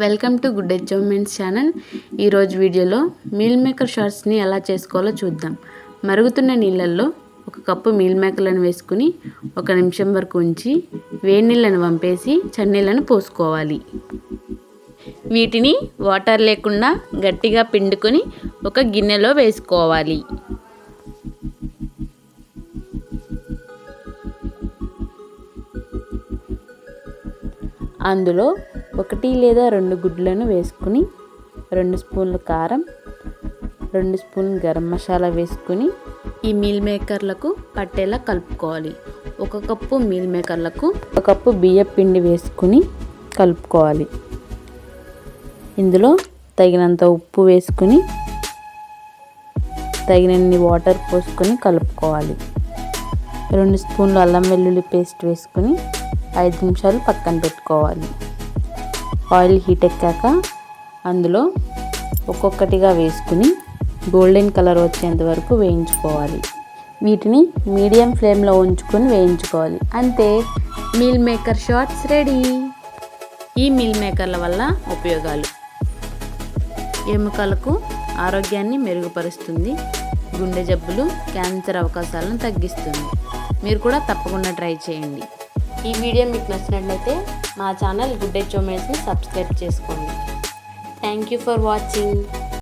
Welcome to good achievements channel. ఈరోజు వీడియోలో meal maker షార్ట్స్ని ఎలా చేసుకోవాలో చూద్దాం. మరుగుతున్న నీళ్ళల్లో ఒక కప్పు మీల్ మేకర్లను వేసుకుని ఒక నిమిషం వరకు ఉంచి వేడి నీళ్ళను వంపేసి చన్నీళ్ళను పోసుకోవాలి. వీటిని వాటర్ లేకుండా గట్టిగా పిండుకొని ఒక గిన్నెలో వేసుకోవాలి. అందులో ఒకటి లేదా రెండు గుడ్లను వేసుకుని రెండు స్పూన్లు కారం రెండు స్పూన్లు గరం మసాలా వేసుకుని ఈ మీల్ మేకర్లకు పట్టేలా కలుపుకోవాలి. ఒక కప్పు మీల్ మేకర్లకు ఒక కప్పు బియ్యం పిండి వేసుకుని కలుపుకోవాలి. ఇందులో తగినంత ఉప్పు వేసుకుని తగినన్ని వాటర్ పోసుకొని కలుపుకోవాలి. రెండు స్పూన్లు అల్లం వెల్లుల్లి పేస్ట్ వేసుకుని ఐదు నిమిషాలు పక్కన పెట్టుకోవాలి. ఆయిల్ హీట్ ఎక్కాక అందులో ఒక్కొక్కటిగా వేసుకుని గోల్డెన్ కలర్ వచ్చేంత వరకు వేయించుకోవాలి. వీటిని మీడియం ఫ్లేమ్లో ఉంచుకొని వేయించుకోవాలి. అంతే. Meal maker shorts ready. ఈ మీల్ మేకర్ల వల్ల ఉపయోగాలు. ఎముకలకు ఆరోగ్యాన్ని మెరుగుపరుస్తుంది. గుండె జబ్బులు క్యాన్సర్ అవకాశాలను తగ్గిస్తుంది. మీరు కూడా తప్పకుండా ట్రై చేయండి. ఈ వీడియో మీకు నచ్చినట్లయితే మా ఛానల్ గుడ్ డే చోమేస్ని సబ్స్క్రైబ్ చేసుకోండి. Thank you for watching